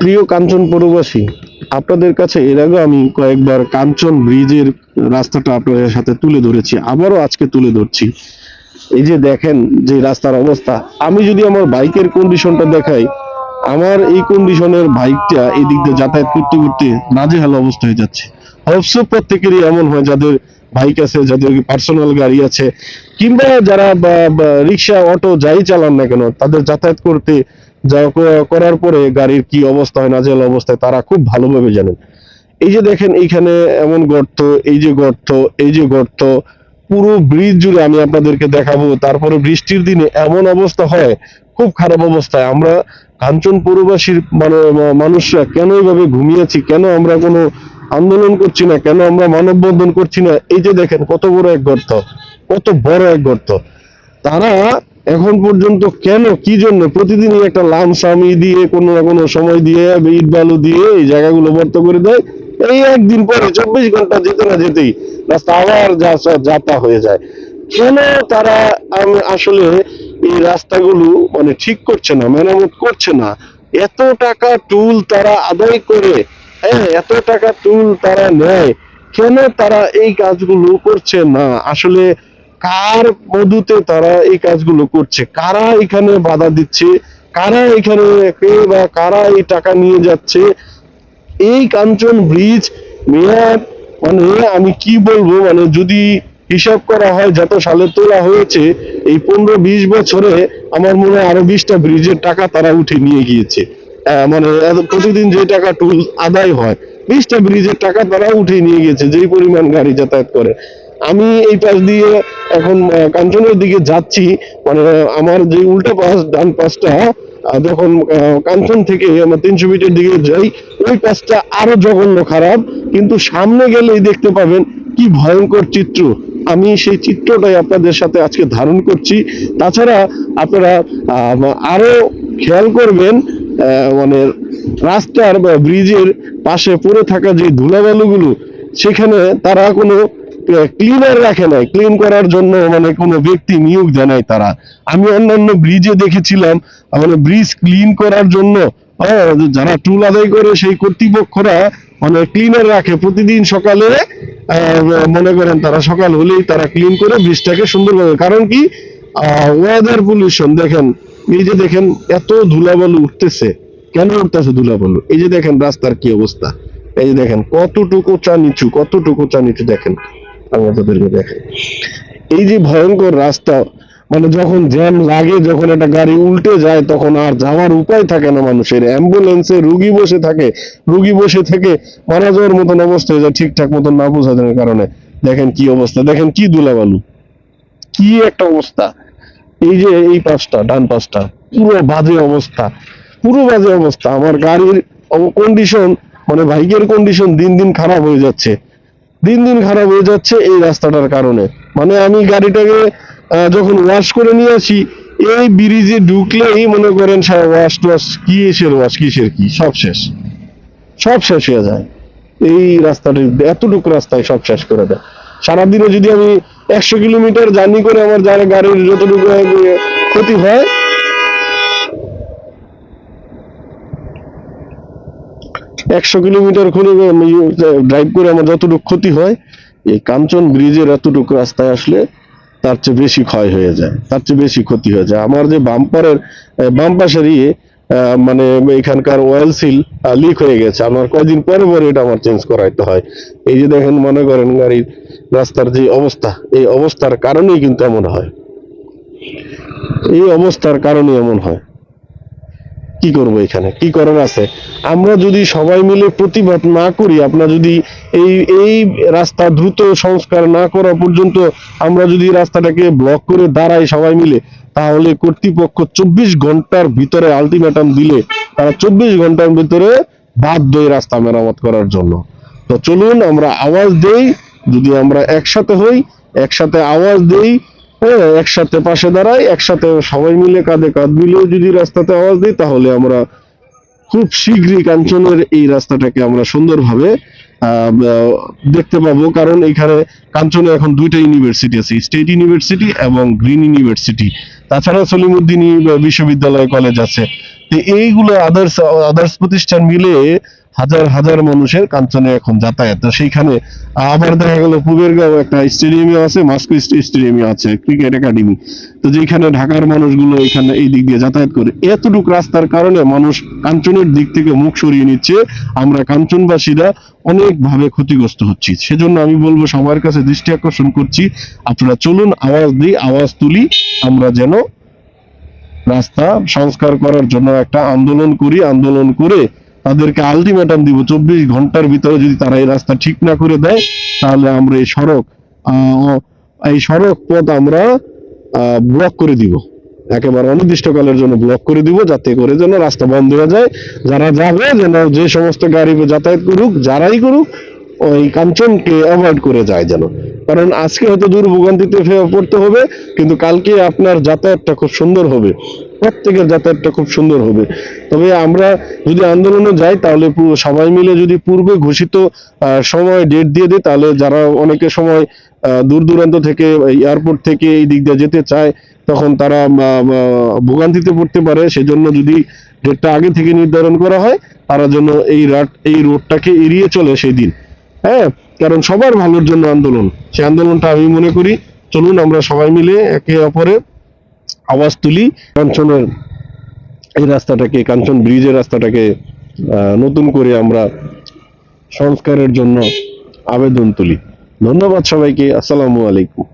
প্রিয় কাঞ্চন পৌরবাসী, আপনাদের কাছে এর আগে আমি কয়েকবার কাঞ্চন ব্রিজের রাস্তাটা আপনাদের সাথে তুলে ধরেছি, আবারও আজকে তুলে ধরছি। এই যে দেখেন যে রাস্তার অবস্থা, আমি যদি আমার বাইকের কন্ডিশনটা দেখাই, আমার এই কন্ডিশনের বাইকটা এই দিক দিয়ে যাতায়াত করতে করতে নাজেহাল অবস্থা হয়ে যাচ্ছে। অবশ্য প্রত্যেকেরই এমন হয় যাদের বাইক আছে যাদের পার্সোনাল গাড়ি আছে, কিংবা যারা রিক্সা, অটো যাই চালান না কেন, তাদের যাতায়াত করতে যা করার পরে গাড়ির কি অবস্থা হয়, নাজেহাল অবস্থায়, তারা খুব ভালোভাবে জানেন। এই যে দেখেন, এইখানে এমন গর্ত, এই যে গর্ত, এই যে গর্ত, পুরো ব্রিজ জুড়ে আমি আপনাদেরকে দেখাবো, তারপরে বৃষ্টির দিনে এমন অবস্থা হয়, খুব খারাপ অবস্থায়। আমরা কাঞ্চন পৌরবাসীর মানে- মানুষরা কেন এইভাবে ঘুমিয়েছি, কেন আমরা কোনো আন্দোলন করছি না কেন, আমরা মানববন্ধন করছি না? এই যে দেখেন, কত বড় এক গর্ত, কত বড় এক গর্ত। তারা এখন পর্যন্ত কেন, কি জন্য? প্রতিদিনই একটা লামসামি দিয়ে, কোনো না কোনো সময় দিয়ে, ইট বালু দিয়ে এই জায়গাগুলো বর্ত করে দেয়। এই একদিন পরে চব্বিশ ঘণ্টা যেতে না যেতেই রাস্তা আবার যা- যাতা হয়ে যায়। কেন তারা আম- আসলে এই রাস্তাগুলো মানে ঠিক করছে না, মেরামত করছে না? এত টাকা টুল তারা আদায় করে হ্যাঁ এত টাকা টুল তারা নেয়। কেন তারা এই কাজগুলো করছে না? আসলে কার মধুতে তারা এই কাজগুলো করছে? কারা এখানে বাধা দিচ্ছে? কারা এখানে বা কারা এই টাকা নিয়ে যাচ্ছে? এই কাঞ্চন ব্রিজ মানে আমি কি বলব মানে যদি হিসাব করা হয়, যত সালে তোলা হয়েছে, এই পনেরো বিশ বছরে আমার মনে হয় আরও বিশটা ব্রিজের টাকা তারা উঠে নিয়ে গিয়েছে। মানে প্রতিদিন যে টাকা টুল আদায় হয় বিশটা ব্রিজের টাকা তারা উঠে নিয়ে গেছে, যেই পরিমাণ গাড়ি যাতায়াত করে। আমি এই পাশ দিয়ে এখন কাঞ্চনের দিকে যাচ্ছি মানে আমার যে উল্টা পাশ, ডান পাশটা যখন কাঞ্চন থেকে আমরা তিনশো মিটার দিকে যাই, ওই পাশটা আরও জঘন্য খারাপ, কিন্তু সামনে গেলেই দেখতে পাবেন কি ভয়ঙ্কর চিত্র। আমি সেই চিত্রটাই আপনাদের সাথে আজকে ধারণ করছি। তাছাড়া আপনারা আরও খেয়াল করবেন মানে রাস্তার বা ব্রিজের পাশে পড়ে থাকা যে ধুলাবালুগুলো সেখানে তারা কোনো ক্লিনার রাখে নাই। ক্লিন করার জন্য মানে কোনো ব্যক্তি নিয়োগ দেয় তারা। আমি অন্যান্য ব্রিজে দেখেছিলাম মানে ব্রিজ ক্লিন করার জন্য হ্যাঁ, যারা টুল আদায় করে সেই কর্তৃপক্ষরা মানে ক্লিনার রাখে। প্রতিদিন সকালে মনে করেন তারা সকাল হলেই তারা ক্লিন করে ব্রিজটাকে সুন্দরভাবে। কারণ কি? ওয়েদার পলিউশন দেখেন এই যে দেখেন, এত ধুলাবালু উঠতেছে। কেন উঠতেছে ধুলাবালু? এই যে দেখেন, রাস্তার কি অবস্থা? এই যে দেখেন, কতটুকু চা নিচু, কতটুকু চা নিচু দেখেন দেখেন। এই যে ভয়ঙ্কর রাস্তা মানে যখন জ্যাম লাগে, যখন একটা গাড়ি উল্টে যায়, তখন আর যাওয়ার উপায় থাকে না মানুষের। অ্যাম্বুলেন্সে রুগী বসে থাকে, রুগী বসে থেকে মারা যাওয়ার মতন অবস্থা হয়ে যায়, ঠিকঠাক মতন না বোঝানোর কারণে। দেখেন কি অবস্থা, দেখেন কি দুলাবালু কি একটা অবস্থা। এই যে এই পাশটা, ডান পাশটা, পুরো বাজে অবস্থা, পুরো বাজে অবস্থা। আমার গাড়ির কন্ডিশন মানে বাইকের কন্ডিশন দিন দিন খারাপ হয়ে যাচ্ছে। দিন দিন খারাপ হয়ে যাচ্ছে এই রাস্তাটার কারণে। মানে আমি গাড়িটাকে যখন ওয়াশ করে নিয়ে আসি, এই ব্রিজে ঢুকলেই মনে করেন ওয়াশ টোয়াশ কি এসের ওয়াশ কিসের কি, সব শেষ। সব শেষ হয়ে যায়। এই রাস্তাটি, এতটুকু রাস্তায় সব শেষ করে দেয়। সারাদিনে যদি আমি একশো কিলোমিটার জার্নি করে আমার যারা গাড়ির যতটুকু ক্ষতি হয়। একশো কিলোমিটার করে ড্রাইভ করে আমার যতটুকু ক্ষতি হয়, এই কাঞ্চন ব্রিজের এতটুকু রাস্তায় আসলে তার চেয়ে বেশি ক্ষয় হয়ে যায়, তার চেয়ে বেশি ক্ষতি হয়ে যায়। আমার যে বাম্পারের বাম পাশের ইয়ে মানে এখানকার ওয়েল সিল লিক হয়ে গেছে। আমার কয়দিন পরে পরে এটা আমার চেঞ্জ করাইতে হয়। এই যে দেখেন, মনে করেন গাড়ির রাস্তার যে অবস্থা, এই অবস্থার কারণেই কিন্তু এমন হয়। এই অবস্থার কারণে এমন হয়। কি করব এখানে? কি করার আছে? আমরা যদি সবাই মিলে প্রতিবাদ না করি আমরা যদি এই এই রাস্তা দ্রুত সংস্কার না করা পর্যন্ত আমরা যদি রাস্তাটাকে ব্লক করে দাঁড়াই সবাই মিলে, তাহলে কর্তৃপক্ষ চব্বিশ ঘণ্টার ভিতরে আলটিমেটাম দিলে তারা চব্বিশ ঘণ্টার ভিতরে বাধ্য এই রাস্তা মেরামত করার জন্য। তো চলুন আমরা আওয়াজ দেই, যদি আমরা একসাথে হই, একসাথে আওয়াজ দেই হ্যাঁ একসাথে পাশে দাঁড়াই, একসাথে সবাই মিলে কাঁধে কাঁধ মিলিয়ে যদি রাস্তাতে আওয়াজ দিই, তাহলে আমরা খুব শীঘ্রই কাঞ্চনের এই রাস্তাটাকে আমরা সুন্দরভাবে দেখতে পাবো। কারণ এখানে কাঞ্চনে এখন দুইটা ইউনিভার্সিটি আছে, স্টেট ইউনিভার্সিটি এবং গ্রিন ইউনিভার্সিটি। তাছাড়া সলিমুদ্দিন বিশ্ববিদ্যালয় কলেজ আছে। তো এইগুলো আদার্স আদার্স প্রতিষ্ঠান মিলে হাজার হাজার মানুষের কাঞ্চনে এখন যাতায়াত। সেইখানে আবার দেখা গেল পুবেরগাঁও একটা স্টেডিয়ামে আছে, মাস্কো স্টেডিয়ামে আছে, ক্রিকেট একাডেমি। তো যেখানে ঢাকার মানুষগুলো এখানে এই দিক দিয়ে যাতায়াত করে। এতটুকু রাস্তার কারণে মানুষ কাঞ্চনের দিক থেকে মুখ সরিয়ে নিচ্ছে। আমরা কাঞ্চনবাসীরা অনেকভাবে ক্ষতিগ্রস্ত হচ্ছি। সেজন্য আমি বলব, সবার কাছে দৃষ্টি আকর্ষণ করছি। আপনারা চলুন, আওয়াজ দিই, আওয়াজ তুলি। আমরা যেন রাস্তা সংস্কার করার জন্য একটা আন্দোলন করি। আন্দোলন করে তাদেরকে আলটিমেটাম দিব, চব্বিশ ঘণ্টার ভিতরে যদি তারা এই রাস্তা ঠিক না করে দেয়, তাহলে আমরা এই সড়ক এই সড়ক পথ আমরা ব্লক করে দিব। একেবারে অনির্দিষ্টকালের জন্য ব্লক করে দিব, যাতে করে যেন রাস্তা বন্ধ হয়ে যায়। যারা যাবে, যেন যে সমস্ত গাড়ি যাতায়াত করুক, যারাই করুক, ওই কাঞ্চনকে অ্যাভয়েড করে যায় যেন। কারণ আজকে হয়তো দুর্ভোগান্তিতে ফে- পড়তে হবে, কিন্তু কালকে আপনার যাতায়াতটা খুব সুন্দর হবে। প্রত্যেকের যাতায়াতটা খুব সুন্দর হবে। তবে আমরা যদি আন্দোলনে যাই, তাহলে সবাই মিলে যদি পূর্বে ঘোষিত সময় ডেট দিয়ে দিই, তাহলে যারা অনেকে সময় দূর দূরান্ত থেকে এয়ারপোর্ট থেকে এই দিক দিয়ে যেতে চায়, তখন তারা ভোগান্তিতে পড়তে পারে। সেজন্য যদি ডেটটা আগে থেকে নির্ধারণ করা হয়, তারা যেন এই রাট এই রোডটাকে এড়িয়ে চলে সেই দিন। হ্যাঁ? কারণ সবার ভালোর জন্য আন্দোলন। সেই আন্দোলনটা আমি মনে করি, চলুন আমরা সবাই মিলে একে অপরে আওয়াজ তুলি। কাঞ্চনের এই রাস্তাটাকে, কাঞ্চন ব্রিজের রাস্তাটাকে নতুন করে আমরা সংস্কারের জন্য আবেদন তুলি। ধন্যবাদ সবাইকে। আসসালামু আলাইকুম।